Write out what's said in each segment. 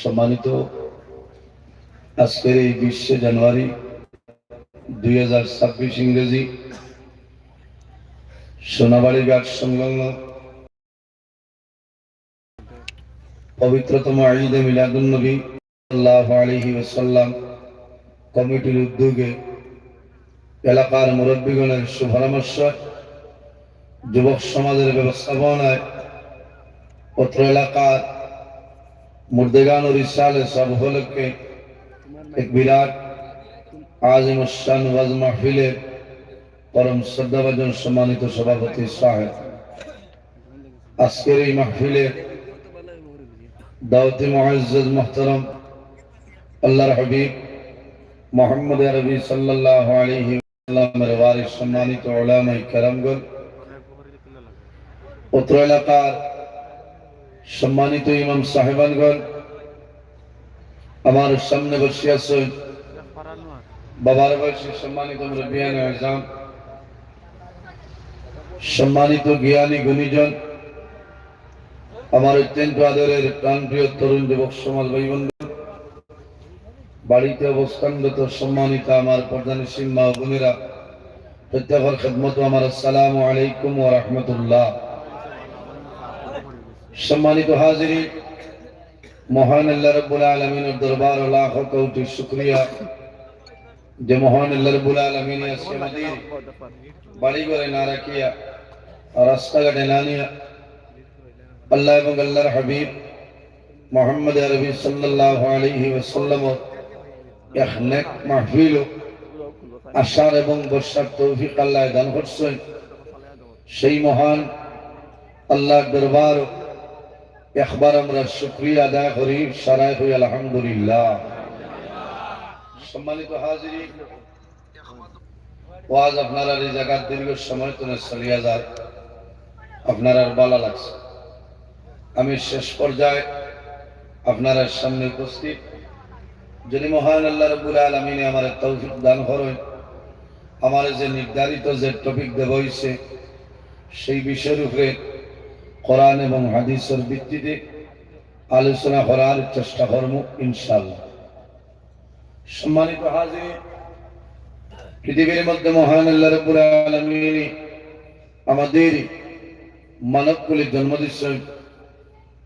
সম্মানিত আজকের এই বিশে জানুয়ারি দুই হাজার ছাব্বিশ ইংরেজি সোনাবাড়ি ঘাট সংলগ্ন পবিত্রতম ঈদে মিলাদুন্নবী ওসাল্লাম কমিটির উদ্যোগে এলাকার মুরব্বীগণের সুপরামর্শ যুবক সমাজের ব্যবস্থাপনায় পত্র এলাকার মুর্দেগান রিসালে সব উপলক্ষে এক বিরাট আজিম উসান ওয়াজ মাহফিলের পরম শ্রদ্ধাভাজন সম্মানিত সভাপতি সাহেব। আজকের এই মাহফিলের দাওয়াতি মুআজ্জাজ মুহতারাম আল্লাহর হাবিব মোহাম্মদ আরবি সাল্লাল্লাহু আলাইহি ওয়াসাল্লামের ওয়ারিস সম্মানিত উলামায়ে কেরামগণ অত্র এলাকার সম্মানিত ইমাম সাহেবানগণ, আমার সামনে বসে আছেন বাবার বয়সী সম্মানিত মুরব্বিয়ান আজম, সম্মানিত জ্ঞানী গুণীজন, আমার অত্যন্ত আদরের প্রাণপ্রিয় তরুণ যুবক সমাজ ভাই বন্ধু বাড়িতে অবস্থানগত সম্মানিত আমার প্রধান সিম্মা বোনেরা, প্রত্যেকের খেদমত আমার আসসালামু আলাইকুম ওয়া রাহমাতুল্লাহ। সম্মানিত হাজিরি, মহান আল্লাহ রব্বুল আলমিনের দরবার ও লাখ কোটি শুক্রিয়া। যে মহান আল্লাহ রব্বুল আলমিন আজকে আমাদের বাড়ি ঘরে না রাখিয়া, রাস্তাঘাটে না নিয়া, আল্লাহ এবং আল্লাহর হাবিব মোহাম্মদ আরবি সাল্লাহ আলহি ওসাল্লাম এক নেক মাহফিল আষাঢ় এবং বর্ষার তৌফিক আল্লাহ দান করছেন। সেই মহান আল্লাহর দরবার একবার আমরা শুক্রিয়া আদায় করি, সারাই হই আলহামদুলিল্লাহ। সম্মানিত হাজিরি ওয়াজ আপনারা এই জায়গার দীর্ঘ সময় তো চলিয়া যায় আপনার ভালো লাগছে। আমি শেষ পর্যায়ে আপনারা সামনে উপস্থিত যদি মহান আল্লাহ রবুল আলমিনে আমার তৌফিক দান করেন, আমার যে নির্ধারিত যে টপিক দেব হয়েছে সেই বিষয়ের উপরে কোরআন এবং হাদিসের ভিত্তিতে আলোচনা করার চেষ্টা করব ইনশাল্লাহ সম্মানিত হাজির, পৃথিবীর মধ্যে মহান আল্লাহ রবুল আলমিন আমাদের মানবগুলি জন্ম দিচ্ছেন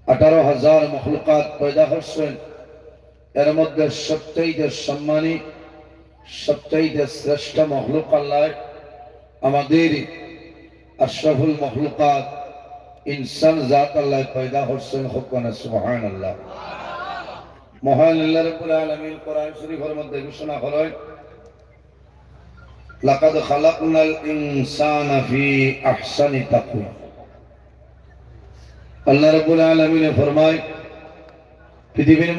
আঠারো হাজার মখলুকাত পয়দা করছেন। এর মধ্যে সবচাইতে সম্মানী, সবচাইতে শ্রেষ্ঠ মখলুক আল্লাহ আমাদের আশরাফুল মখলুকাত ইনসান জাত আল্লাহ পয়দা করছেন হুকানা সুবহান আল্লাহ মহান আল্লাহ কোরআন শরীফের মধ্যে ঘোষণা আল্লাহ ফরমায়, পৃথিবীর